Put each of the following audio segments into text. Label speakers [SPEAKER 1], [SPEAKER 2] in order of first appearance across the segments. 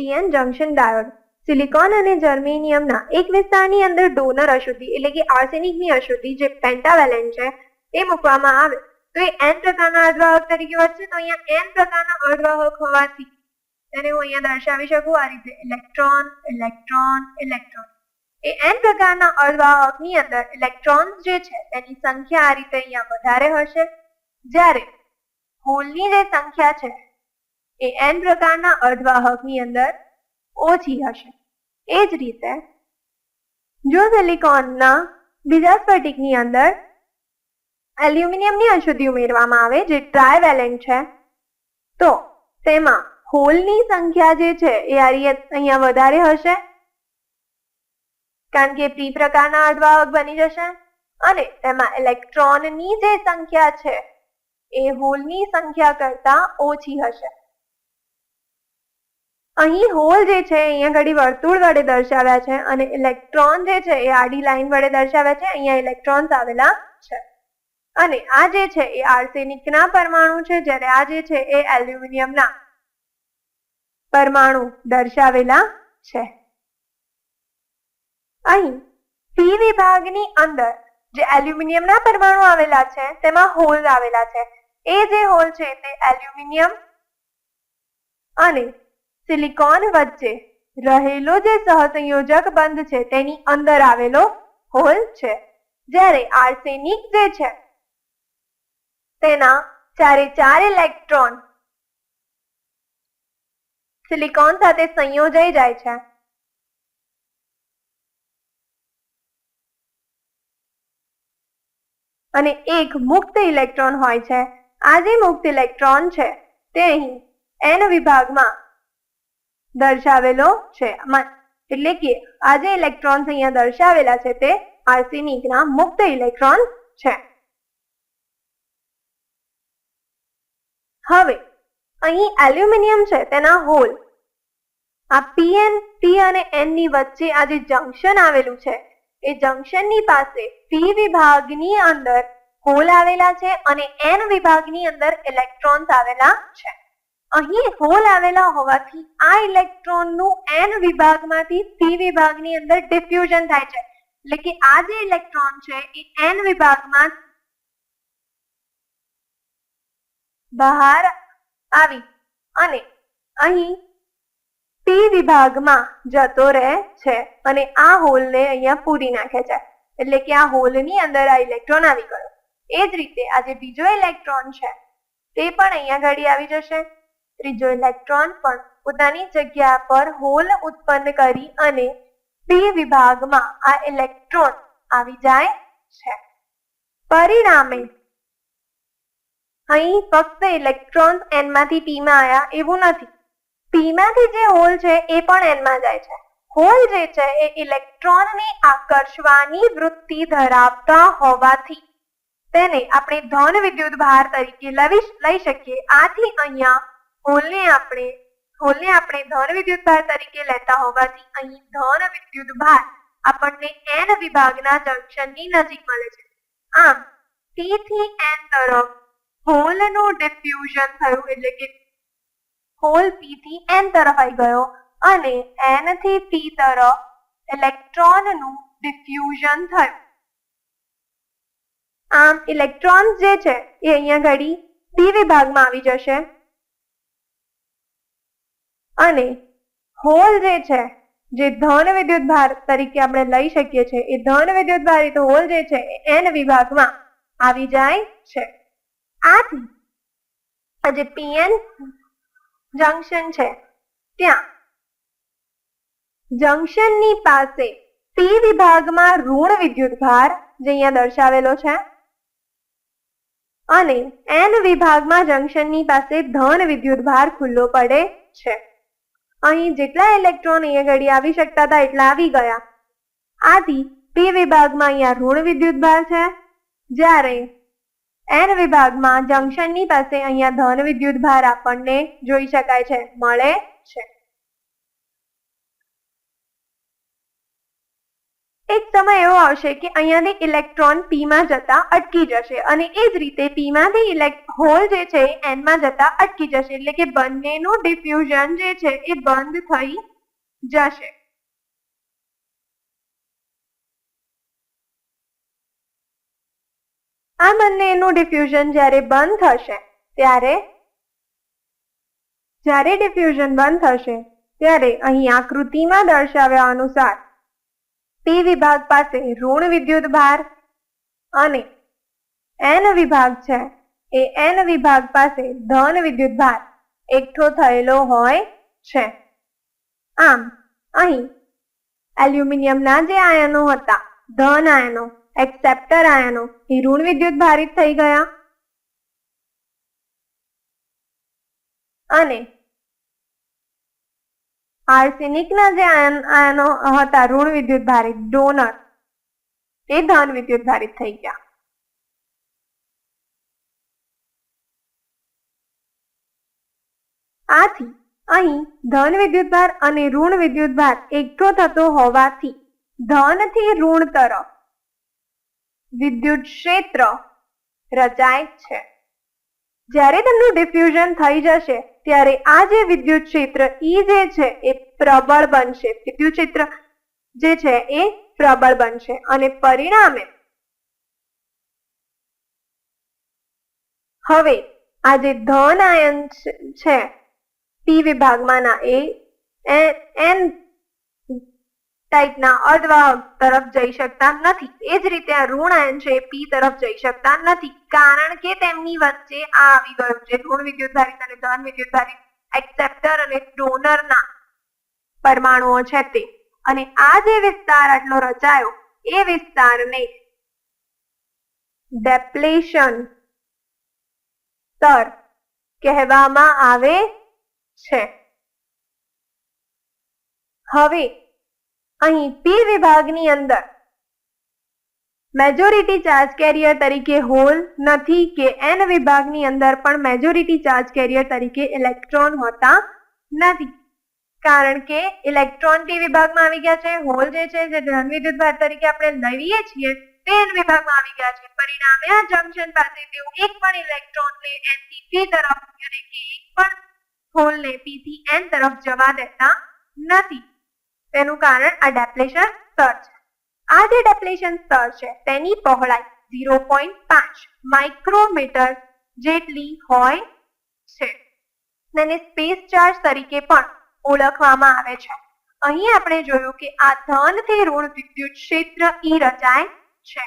[SPEAKER 1] PN junction diode silicon અને જર્મેનિયમના એક વિસ્તારની અંદર ડોનર અશુદ્ધિ એટલે કે આર્સેનિકની અશુદ્ધિ જે પેન્ટાવેલેન્ટ છે, એ મૂકવામાં આવે. તો એ એન પ્રકારના અર્ધવાહક તરીકે વધશે તો અહીંયા એન પ્રકારના અર્ધવાહક હોવાથી તેને હું અહીંયા દર્શાવી શકું આ રીતે. ઇલેક્ટ્રોન ઇલેક્ટ્રોન ઇલેક્ટ્રોન એ એન પ્રકારના અર્ધવાહકની અંદર ઇલેક્ટ્રોન્સ જે છે, તેની સંખ્યા આ રીતે અહીંયા વધારે હશે. જ્યારે હોલની જે સંખ્યા છે એ એન પ્રકારના અર્ધવાહકની અંદર ઓછી હશે. એ જ રીતે જો સિલિકોનના બીજા સ્ફટિકની અંદર એલ્યુમિનિયમની અશુદ્ધિ ઉમેરવામાં આવે જે ટ્રાયવેલેન્ટ છે, તો તેમાં હોલની સંખ્યા જે છે એ અહીંયા વધારે હશે, કારણ કે પી પ્રકારના અર્ધવાહક બની જશે અને તેમાં ઇલેક્ટ્રોનની જે સંખ્યા છે એ હોલની સંખ્યા કરતા ઓછી હશે. અહીં હોલ જે છે, અહીંયા ઘડી વર્તુળ વડે દર્શાવ્યા છે અને ઇલેક્ટ્રોન જે છે, એ આડી લાઈન વડે દર્શાવ્યા છે, અહીંયા ઇલેક્ટ્રોન્સ આવેલા છે. અને આ જે છે, એ આર્સેનિકના પરમાણુ છે, જ્યારે આ જે છે, એ એલ્યુમિનિયમના પરમાણુ દર્શાવેલા છે. અહીં પી વિભાગની અંદર જે એલ્યુમિનિયમના પરમાણુ આવેલા છે, તેમાં હોલ આવેલા છે. એ જે હોલ છે, તે એલ્યુમિનિયમ અને સિલિકોન વચ્ચે રહેલો જે સહસંયોજક બંધ છે, તેની અંદર આવેલો હોલ છે. જ્યારે આર્સેનિક જે છે, તેના ચારે ચાર ઇલેક્ટ્રોન સિલિકોન સાથે સંયોજાઈ જાય છે. અને એક મુક્ત ઇલેક્ટ્રોન હોય છે. આ જે મુક્ત ઇલેક્ટ્રોન છે, તે અહીં એન વિભાગમાં દર્શાવેલો છે. એટલે કે આ જે ઇલેક્ટ્રોન્સ અહીંયા દર્શાવેલા છે તે આર્સેનિકના મુક્ત ઇલેક્ટ્રોન છે. હવે અહીં એલ્યુમિનિયમ છે તેના હોલ આ પીએન પી અને એનની વચ્ચે આ જે જંક્શન આવેલું છે, એ જંક્શનની પાસે પી વિભાગની અંદર હોલ આવેલા છે અને એન વિભાગની અંદર ઇલેક્ટ્રોન્સ આવેલા છે. અહીં હોલ આવેલા હોવાથી આ ઇલેક્ટ્રોનનું એન વિભાગમાંથી સી વિભાગની અંદર ડિફ્યુઝન થાય છે. એટલે કે આ જે ઇલેક્ટ્રોન છે, એ એન વિભાગમાં બહાર આવી અને અહીં પી વિભાગમાં જતો રહે છે અને આ હોલને અહીંયા પૂરી નાખે છે. એટલે કે આ હોલની અંદર આ ઇલેક્ટ્રોન આવી ગયો. એ જ રીતે આ જે બીજો ઇલેક્ટ્રોન છે, તે પણ અહીંયા ઘડી આવી જશે. ત્રીજો ઇલેક્ટ્રોન પણ પોતાની જગ્યા પર હોલ ઉત્પન્ન કરી અને પી વિભાગમાં આ ઇલેક્ટ્રોન આવી જાય છે. પરિણામે અહીં ફક્ત ઇલેક્ટ્રોન એનમાંથી આવ્યા એવું નથી. પી જે હોલ છે એ પણ એનમાં જાય છે. હોલ જે છે એ ઇલેક્ટ્રોનને આકર્ષવાની વૃત્તિ ધરાવતા હોવાથી તેને આપણે ધન વિદ્યુત ભાર તરીકે લઈ શકીએ. આથી અહીંયા હોલને આપણે હોલને આપણે ધન વિદ્યુત ભાર તરીકે લેતા હોવાથી અહીં ધન વિદ્યુત ભાર આપણને એન વિભાગના જંક્શનની નજીક મળે છે. આમ ટી થી એન તરફ હોલનું ડિફ્યુઝન થયું, એટલે કે હોલ પી થી એન તરફ આવી ગયો અને એનથી P તરફ ઇલેક્ટ્રોનનું ડિફ્યુઝન થયું. આમ ઇલેક્ટ્રોન જે છે, એ અહીંયા ઘડી P વિભાગમાં આવી જશે. અને હોલ જે છે, જે ધન વિદ્યુત ભાર તરીકે આપણે લઈ શકીએ છીએ, એ ધન વિદ્યુત ભારિત હોલ જે છે એન વિભાગમાં આવી જાય છે. આથી આ જે પીએન જંકશન છે, ત્યાં જંક્શનની પાસે પી વિભાગમાં ઋણ વિદ્યુત ભાર જે અહીંયા દર્શાવેલો છે અને એન વિભાગમાં જંક્શનની પાસે ધન વિદ્યુત ભાર ખુલ્લો પડે છે. અહીં જેટલા ઇલેક્ટ્રોન અહીંયા ઘડી આવી શકતા હતા એટલા આવી ગયા. આથી પી વિભાગમાં અહીંયા ઋણ વિદ્યુત ભાર છે. જ્યારે એન વિભાગમાં જંક્શનની પાસે અહીંયા ધન વિદ્યુત ભાર આપણને જોઈ શકાય છે. મળે છે એક સમય એવો આવશે કે અહીંયાથી ઇલેક્ટ્રોન પીમાં જતા અટકી જશે અને એ જ રીતે પીમાંથી હોલ જે છે એનમાં જતા અટકી જશે. એટલે કે બંનેનું ડિફ્યુઝન જે છે એ બંધ થઈ જશે. આ બંનેનું ડિફ્યુઝન જ્યારે બંધ થશે, ત્યારે, જ્યારે ડિફ્યુઝન બંધ થશે, ત્યારે અહીં આકૃતિમાં દર્શાવ્યા અનુસાર પી વિભાગ પાસે ઋણ વિદ્યુત ભાર અને એન વિભાગ છે, એ એન વિભાગ પાસે ધન વિદ્યુત ભાર એકઠો થયેલો હોય છે. આમ, અહીં એલ્યુમિનિયમના જે આયનો હતા, ધન આયનો, એક્સેપ્ટર આયનો, એ ઋણ વિદ્યુત ભારિત થઈ ગયા. અને આર્સેનિકના જે આયનો હતા, ઋણ વિદ્યુત ભારિત ડોનર એ ધન વિદ્યુત ભારિત થઈ ગયા. આથી અહીં ધન વિદ્યુત ભાર અને ઋણ વિદ્યુત ભાર એકઠો થતો હોવાથી ધનથી ઋણ તરફ વિદ્યુત ક્ષેત્ર રચાય છે. જ્યારે તેમનું ડિફ્યુઝન થઈ જશે, ત્યારે આ જે વિદ્યુત ક્ષેત્ર ઈ જે છે, એ પ્રબળ બનશે. વિદ્યુત ક્ષેત્ર જે છે, એ પ્રબળ બનશે. અને પરિણામે હવે આ જે ધન આયન છે પી વિભાગમાંના એ એન ટાઈપના અર્ધવાહક તરફ જઈ શકતા નથી. એ જ રીતે ઋણ આયન છે પી તરફ જઈ શકતા નથી. કારણ કે તેમની વચ્ચે આ આવી ગયું છે. ઋણ વિદ્યુતધારિત અને ધન વિદ્યુતધારિત એક્સેપ્ટર અને ડોનરના પરમાણુઓ છે તે. અને આ જે વિસ્તાર આટલો રચાયો, એ વિસ્તારને ડેપ્લેશન સ્તર કહેવામાં આવે છે. હવે અહીં પી વિભાગની અંદર. મેજોરિટી ચાર્જ કેરિયર તરીકે હોલ નથી કે એન વિભાગની અંદર પણ મેજોરિટી ચાર્જ કેરિયર તરીકે ઇલેક્ટ્રોન હોતા નથી. કારણ કે ઇલેક્ટ્રોન પી વિભાગમાં આવી ગયા છે હોલ જે છે, જે ધન વિદ્યુત ભાર તરીકે આપણે લઈએ છીએ, તે એન વિભાગમાં આવી ગયા છે. પરિણામે આ જંકશન પાસે તેઓ એક પણ ઇલેક્ટ્રોનને એનથી પી તરફ અને એક પણ હોલને પી થી એન તરફ જવા દેતા નથી. તેનું કારણ આ ડેપ્લેશન સ્તર છે. આ જે ડેપ્લેશન સ્તર છે, તેની પહોળાઈ ઝીરો પોઈન્ટ પાંચ માઇક્રોમીટર જેટલી હોય છે. તેને સ્પેસ ચાર્જ તરીકે પણ ઓળખવામાં આવે છે. અહીં આપણે જોયું કે આ ધન કે ઋણ વિદ્યુત ક્ષેત્ર ઈ રચાય છે.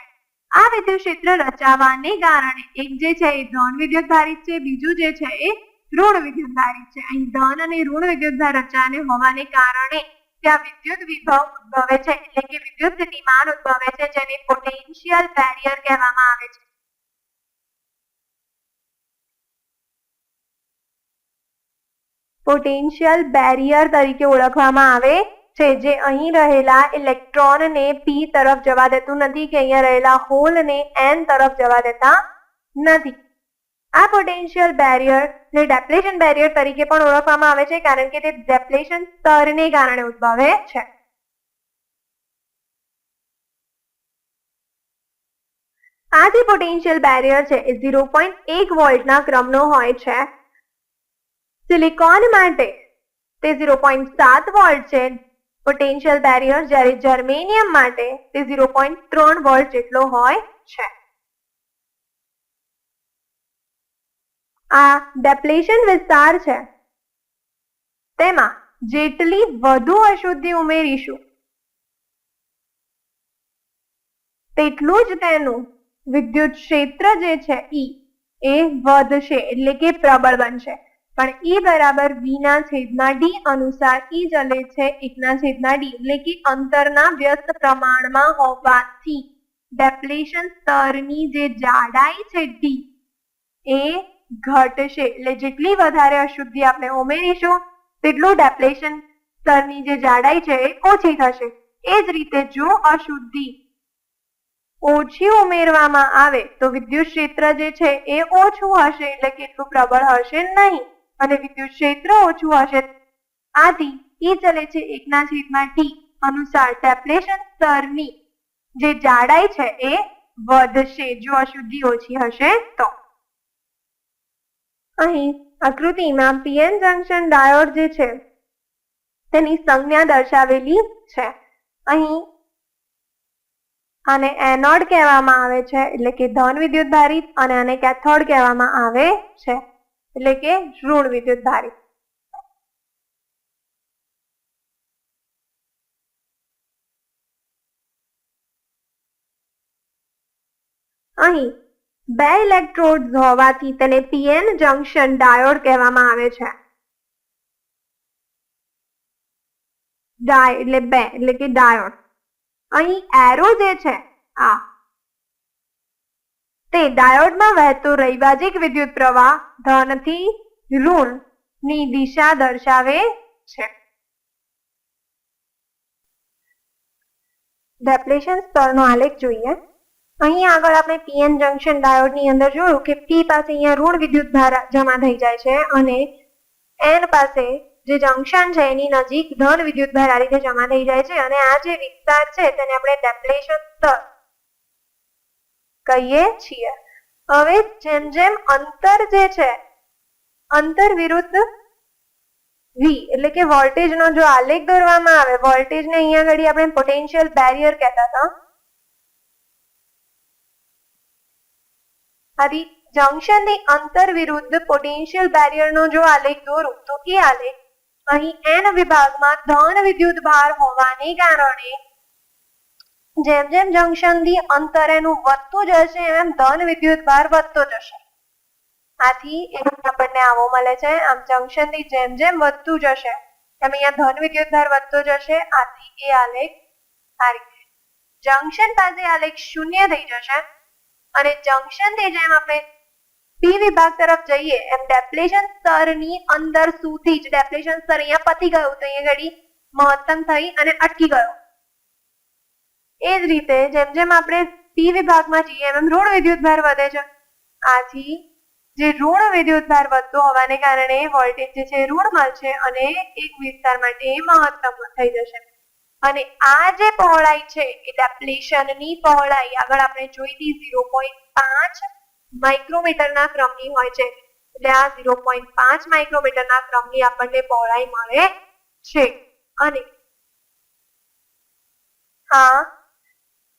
[SPEAKER 1] આ વિદ્યુત ક્ષેત્ર રચાવાને કારણે એક જે છે એ ધન વિદ્યુત ધારિત છે, બીજું જે છે એ ઋણ વિદ્યુત ધારિત છે. અહીં ધન અને ઋણ વિદ્યુત ધાર રચાને હોવાને કારણે ત્યાં વિદ્યુત વિભવ ઉદ્ભવે છે, એટલે કે વિદ્યુત સ્થિતિમાન ઉદ્ભવે છે, જેને પોટેન્શિયલ બેરિયર કહેવામાં આવે છે. પોટેન્શિયલ બેરિયર તરીકે ઓળખવામાં આવે છે, જે અહીં રહેલા ઇલેક્ટ્રોનને પી તરફ જવા દેતું નથી, કે અહીંયા રહેલા હોલને એન તરફ જવા દેતા નથી. આ પોટેન્શિયલ બેરિયર ને ડેપ્લેશન બેરિયર તરીકે પણ ઓળખવામાં આવે છે, કારણ કે તે ડેપ્લેશન સ્તરને કારણે ઉદ્ભવે છે. આ જે પોટેન્શિયલ બેરિયર છે, એ ઝીરો પોઈન્ટ એક વોલ્ટના ક્રમનો હોય છે. સિલિકોન માટે તે ઝીરો પોઈન્ટ સાત વોલ્ટ છે. પોટેન્શિયલ બેરિયર જ્યારે જર્મેનિયમ માટે તે ઝીરો પોઈન્ટ ત્રણ વોલ્ટ જેટલો હોય છે. આ ડેપ્લેશન વિસ્તાર છે. તેમાં જેટલી વધુ અશુદ્ધિ ઉમેરીશું, તેટલું જ તેનું વિદ્યુત ક્ષેત્ર જે છે ઈ એ વધશે, એટલે કે પ્રબળ બનશે. પણ ઈ બરાબર વી ના છેદમાં ડી અનુસાર ઈ ચલે છે એકના છેદમાં ડી એટલે કે અંતરના વ્યસ્ત પ્રમાણમાં હોવાથી ડેપ્લેશન સ્તરની જે જાડાઈ છે ડી એ ઘટશે એટલે જેટલી વધારે અશુદ્ધિ આપણે ઉમેરીશું, તેટલું ડેપ્લેશન સ્તરની જે જાડાઈ છે એ ઓછી થશે. એ જ રીતે જો અશુદ્ધિ ઓછી ઉમેરવામાં આવે, તો વિદ્યુત ક્ષેત્ર જે છે એ ઓછું હશે, એટલે કે પ્રબળ હશે નહીં. અને વિદ્યુત ક્ષેત્ર ઓછું હશે. આથી, ઈ ચલે છે એકના છેદમાં ટી. અનુસાર ડેપ્લેશન સ્તરની જે જાડાઈ છે એ વધશે. જો અશુદ્ધિ ઓછી હશે તો. અહીં આકૃતિમાં પીએન જંક્શન ડાયોડ જે છે, તેની સંજ્ઞા દર્શાવેલી છે. અહીં આને એનોડ કહેવામાં આવે છે, એટલે કે ધન વિદ્યુત ભારિત અને આને કેથોડ કહેવામાં આવે છે, એટલે કે ઋણ વિદ્યુત ભારિત અહીં બે ઇલેક્ટ્રોડ્સ હોવાથી તેને પીએન જંકશન ડાયોડ કહેવામાં આવે છે. ડાય એટલે બે, એટલે કે ડાયોડ અહીં એરો જે છે, આ. તે ડાયોડમાં વહેતો રૈવાજિક વિદ્યુત પ્રવાહ ધનથી ઋણની દિશા દર્શાવે છે. ડેપ્લેશન સ્તરનો આલેખ જોઈએ. અહીં આગળ આપણે પીએન જંક્શન ડાયોડની અંદર જોયું કે પી પાસે અહીંયા ઋણ વિદ્યુત ધારા જમા થઈ જાય છે અને એન પાસે જે જંક્શન છે એની નજીક ધન વિદ્યુત ભાર આ રીતે જમા થઈ જાય છે અને આ જે વિસ્તાર છે તેને આપણે ડેપ્લેશન સ્તર કહીએ છીએ. હવે જેમ જેમ અંતર જે છે, અંતર વિરુદ્ધ વી એટલે કે વોલ્ટેજનો જો આલેખ દોરવામાં આવે વોલ્ટેજને અહીંયા આગળ આપણે પોટેન્શિયલ બેરિયર કહેતા હતા. આથી જંકશનની અંતર વિરુદ્ધ પોટેન્શિયલ બેરિયર નો જો આલેખ દોરો, તો એ આલેખ અહીં એન વિભાગમાં ધન વિદ્યુત ભાર હોવાને કારણે જેમ જેમ જંકશનથી અંતર એનું વધતું જશે, એમ ધન વિદ્યુત ભાર વધતો જશે. આથી આપણને આવો મળે છે, આમ જંકશનથી જેમ જેમ વધતું જશે, એમ અહીંયા ધન વિદ્યુત ભાર વધતો જશે, આથી એ આલેખ આ રીતે. જંક્શન પાસે આલેખ શૂન્ય થઈ જશે. અને જંકશનથી જેમ આપણે પી વિભાગ તરફ જઈએ, એમ ડેપ્લેશન સ્તરની અંદર સુધી જ ડેપ્લેશન સ્તર અહીંયા પતી ગયું. તો અહીંયા ઘડી મહત્તમ થઈ અને અટકી ગયો. એ જ રીતે જેમ જેમ આપણે પી વિભાગમાં જઈએ, એમ ઋણ વિદ્યુત ભાર વધે છે. આથી જે ઋણ વિદ્યુત ભાર વધતો હોવાને કારણે વોલ્ટેજ જે છે ઋણ મળશે અને એક વિસ્તાર માટે મહત્તમ થઈ જશે. અને આ જે પહોળાઈ છે એ ડેપ્લેશનની પહોળાઈ, આગળ આપણે જોઈ હતી ઝીરો પોઈન્ટ પાંચ માઇક્રોમીટરના ક્રમની હોય છે. એટલે આ ઝીરો પોઈન્ટ પાંચ માઇક્રોમીટરના ક્રમની આપણને પહોળાઈ મળે છે. અને આ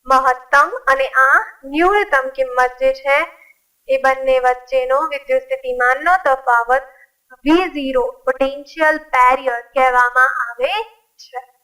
[SPEAKER 1] મહત્તમ અને આ ન્યૂનતમ કિંમત જે છે, એ બંને વચ્ચેનો વિદ્યુત સ્થિતિમાનનો તફાવત V0 પોટેન્શિયલ બેરિયર કહેવામાં આવે છે.